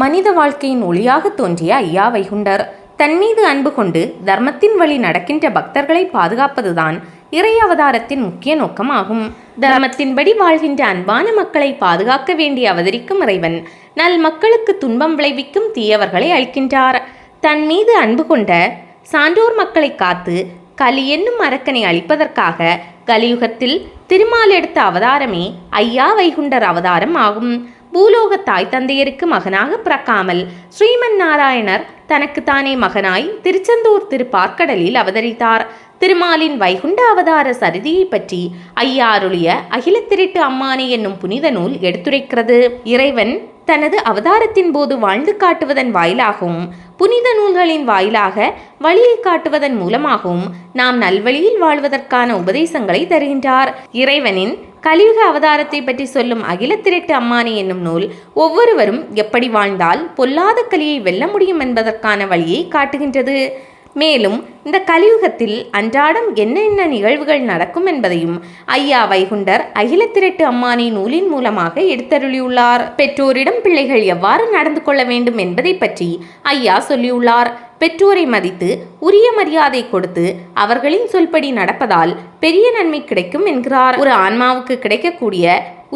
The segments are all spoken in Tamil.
மனித வாழ்க்கையின் ஒளியாக தோன்றிய ஐயா வைகுண்டர் தன் மீது அன்பு கொண்டு தர்மத்தின் வழி நடக்கின்ற பக்தர்களை பாதுகாப்பதுதான் இறை அவதாரத்தின் முக்கிய நோக்கமாகும். தர்மத்தின்படி வாழ்கின்ற அன்பான மக்களை பாதுகாக்க வேண்டி அவதரிக்கும் இறைவன் நல் மக்களுக்கு துன்பம் விளைவிக்கும் தீயவர்களை அழிக்கின்றார். தன் மீது அன்பு கொண்ட சான்றோர் மக்களை காத்து கலி என்னும் அரக்கனை அழிப்பதற்காக கலியுகத்தில் திருமால் எடுத்த அவதாரமே ஐயா வைகுண்டர் அவதாரம் ஆகும். பூலோக தாய் தந்தையருக்கு மகனாக பிறக்காமல் ஸ்ரீமன் நாராயணர் தனக்கு தானே மகனாய் திருச்செந்தூர் திருப்பார்க்கடலில் அவதரித்தார். திருமாலின் வைகுண்ட அவதார சரிதியை பற்றி ஐயா அருளிய அகில திருட்டு அம்மானி என்னும் புனித நூல் எடுத்துரைக்கிறது. இறைவன் தனது அவதாரத்தின் போது வாழ்ந்து காட்டுவதன் வாயிலாகவும் புனித நூல்களின் வாயிலாக வழியை காட்டுவதன் மூலமாகவும் நாம் நல்வழியில் வாழ்வதற்கான உபதேசங்களை தருகின்றார். இறைவனின் கலியுக அவதாரத்தை பற்றி சொல்லும் அகிலத்திரட்டு அம்மானி என்னும் நூல் ஒவ்வொருவரும் எப்படி வாழ்ந்தால் பொல்லாத கலியை வெல்ல முடியும் என்பதற்கான வழியை காட்டுகின்றது. மேலும் இந்த கலியுகத்தில் அன்றாடம் என்னென்ன நிகழ்வுகள் நடக்கும் என்பதையும் ஐயா வைகுண்டர் அகிலத்திரட்டு அம்மானி நூலின் மூலமாக எடுத்தருளியுள்ளார். பெற்றோரிடம் பிள்ளைகள் எவ்வாறு நடந்து கொள்ள வேண்டும் என்பதை பற்றி ஐயா சொல்லியுள்ளார். பெற்றோரை மதித்து உரிய மரியாதை கொடுத்து அவர்களின் சொல்படி நடப்பதால் பெரிய நன்மை கிடைக்கும் என்கிறார். ஒரு ஆன்மாவுக்கு கிடைக்கக்கூடிய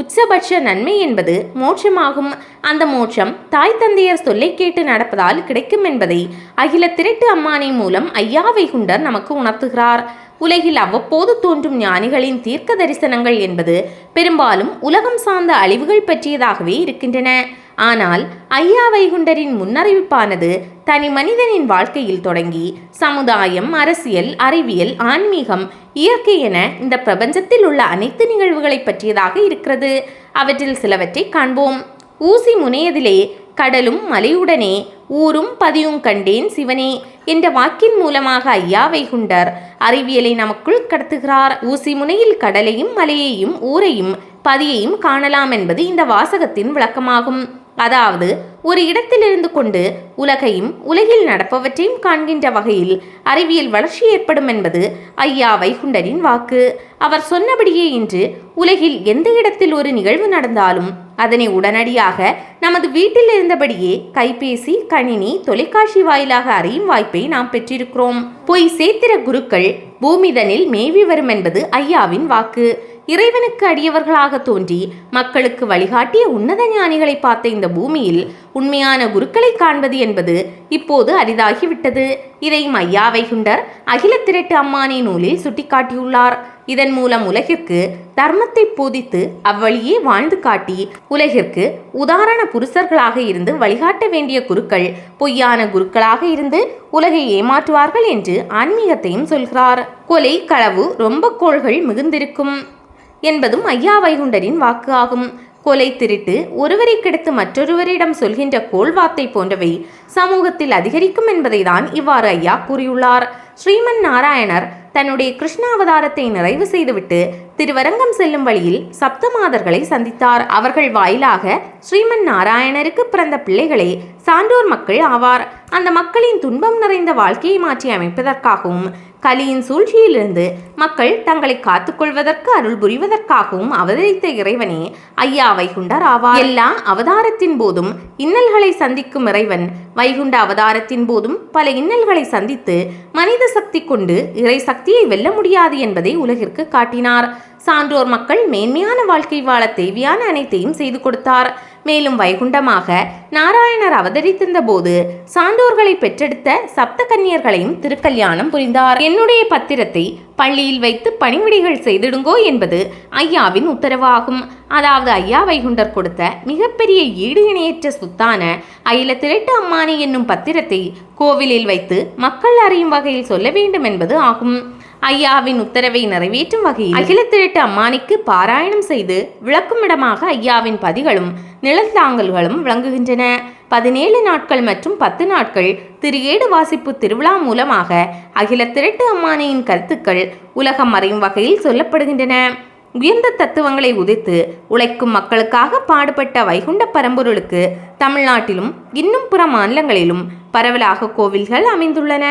உச்சபட்ச நன்மை என்பது மோட்சமாகும். அந்த மோட்சம் தாய் தந்தையர் சொல்லை கேட்டு நடப்பதால் கிடைக்கும் என்பதை அகில திரட்டு அம்மானை மூலம் ஐயா வைகுண்டர் நமக்கு உணர்த்துகிறார். உலகில் அவ்வப்போது தோன்றும் ஞானிகளின் தீர்க்க தரிசனங்கள் என்பது பெரும்பாலும் உலகம் சார்ந்த அழிவுகள் பற்றியதாகவே இருக்கின்றன. ஆனால் ஐயா வைகுண்டரின் முன்னறிவிப்பானது தனி மனிதனின் வாழ்க்கையில் தொடங்கி சமுதாயம் அரசியல் அறிவியல் ஆன்மீகம் இயற்கை என இந்த பிரபஞ்சத்தில் உள்ள அனைத்து நிகழ்வுகளை பற்றியதாக இருக்கிறது. அவற்றில் சிலவற்றை காண்போம். ஊசி முனையதிலே கடலும் மலையுடனே ஊரும் பதியும் கண்டேன் சிவனே என்ற வாக்கின் மூலமாக ஐயா வைகுண்டர் அறிவியலை நமக்குள் கடத்துகிறார். ஊசி முனையில் கடலையும் மலையையும் ஊரையும் பதியையும் காணலாம் என்பது இந்த வாசகத்தின் விளக்கமாகும். அதாவது ஒரு இடத்திலிருந்து கொண்டு உலகையும் உலகில் நடப்பவற்றையும் காண்கின்ற வகையில் அறிவியல் வளர்ச்சி ஏற்படும் என்பது ஐயா வைகுண்டரின் வாக்கு. அவர் சொன்னபடியே இன்று உலகில் எந்த இடத்தில் ஒரு நிகழ்வு நடந்தாலும் அதனை உடனடியாக நமது வீட்டில் இருந்தபடியே கைபேசி கணினி தொலைக்காட்சி வாயிலாக அறியும் வாய்ப்பை நாம் பெற்றிருக்கிறோம். பொய் சேத்திர குருக்கள் பூமிதனில் மேவி வரும் என்பது ஐயாவின் வாக்கு. இறைவனுக்கு அடியவர்களாக தோன்றி மக்களுக்கு வழிகாட்டிய உன்னத ஞானிகளை பார்த்த இந்த பூமியில் உண்மையான குருக்களை காண்பது என்பது இப்போது அரிதாகிவிட்டது. இதை மையா வைகுண்டர் அகில திரட்டு அம்மானி நூலில் சுட்டிக்காட்டியுள்ளார். இதன் மூலம் உலகிற்கு தர்மத்தை போதித்து அவ்வழியே வாழ்ந்து காட்டி உலகிற்கு உதாரண புருஷர்களாக இருந்து வழிகாட்ட வேண்டிய குருக்கள் பொய்யான குருக்களாக இருந்து உலகை ஏமாற்றுவார்கள் என்று ஆன்மீகத்தையும் சொல்கிறார். கொலை களவு ரொம்ப கோள்கள் மிகுந்திருக்கும். என்பதும் ஐயா வைகுண்டரின் வாக்கு ஆகும். கொலை திருட்டு ஒருவரை கெடுத்து மற்றொருவரிடம் சொல்கின்ற கோல்வாத்தை போன்றவை சமூகத்தில் அதிகரிக்கும் என்பதைதான் இவ்வாறு ஐயா கூறியுள்ளார். ஸ்ரீமன் நாராயணர் தன்னுடைய கிருஷ்ணாவதாரத்தை நிறைவு செய்துவிட்டு திருவரங்கம் செல்லும் வழியில் சப்தமாதர்களை சந்தித்தார். அவர்கள் வாயிலாக ஸ்ரீமன் நாராயணருக்கு பிறந்த பிள்ளைகளே சான்றோர் மக்கள் ஆவார். அந்த மக்களின் துன்பம் நிறைந்த வாழ்க்கையை மாற்றி அமைப்பதற்காகவும் கலியின் சூழ்ச்சியிலிருந்து மக்கள் தங்களை காத்துக்கொள்வதற்கு அருள் புரிவதற்காகவும் அவதரித்த இறைவனே ஐயா வைகுண்டர் ஆவார். எல்லா அவதாரத்தின் போதும் இன்னல்களை சந்திக்கும் இறைவன் வைகுண்ட அவதாரத்தின் போதும் பல இன்னல்களை சந்தித்து மனித சக்தி கொண்டு இறை சக்தியை வெல்ல முடியாது என்பதை உலகிற்கு காட்டினார். சான்றோர் மக்கள் மேன்மையான வாழ்க்கை வாழ தேவையான அனைத்தையும் செய்து கொடுத்தார். மேலும் வைகுண்டமாக நாராயணர் அவதரித்திருந்த போது சான்றோர்களை பெற்றெடுத்த சப்த கன்னியர்களையும் திருக்கல்யாணம் புரிந்தார். என்னுடைய பத்திரத்தை பள்ளியில் வைத்து பணிவிடைகள் செய்திடுங்கோ என்பது ஐயாவின் உத்தரவாகும். அதாவது ஐயா வைகுண்டர் கொடுத்த மிகப்பெரிய ஈடு இணையற்ற சொத்தான அயில திரட்டு அம்மானி என்னும் பத்திரத்தை கோவிலில் வைத்து மக்கள் அறியும் வகையில் சொல்ல வேண்டும் என்பது ஆகும். ஐயாவின் உத்தரவை நிறைவேற்றும் வகையில் அகில திரட்டு அம்மானிக்கு பாராயணம் செய்து விளக்குமிடமாக ஐயாவின் பதிகளும் நிழல்தாங்கல்களும் விளங்குகின்றன. பதினேழு நாட்கள் மற்றும் பத்து நாட்கள் திருகேடு வாசிப்பு திருவிழா மூலமாக அகில திரட்டு அம்மானியின் கருத்துக்கள் உலகம் மறையும் வகையில் சொல்லப்படுகின்றன. உயர்ந்த தத்துவங்களை உதித்து உழைக்கும் மக்களுக்காக பாடுபட்ட வைகுண்ட பரம்பொருளுக்கு தமிழ்நாட்டிலும் இன்னும் புற மாநிலங்களிலும் பரவலாக கோவில்கள் அமைந்துள்ளன.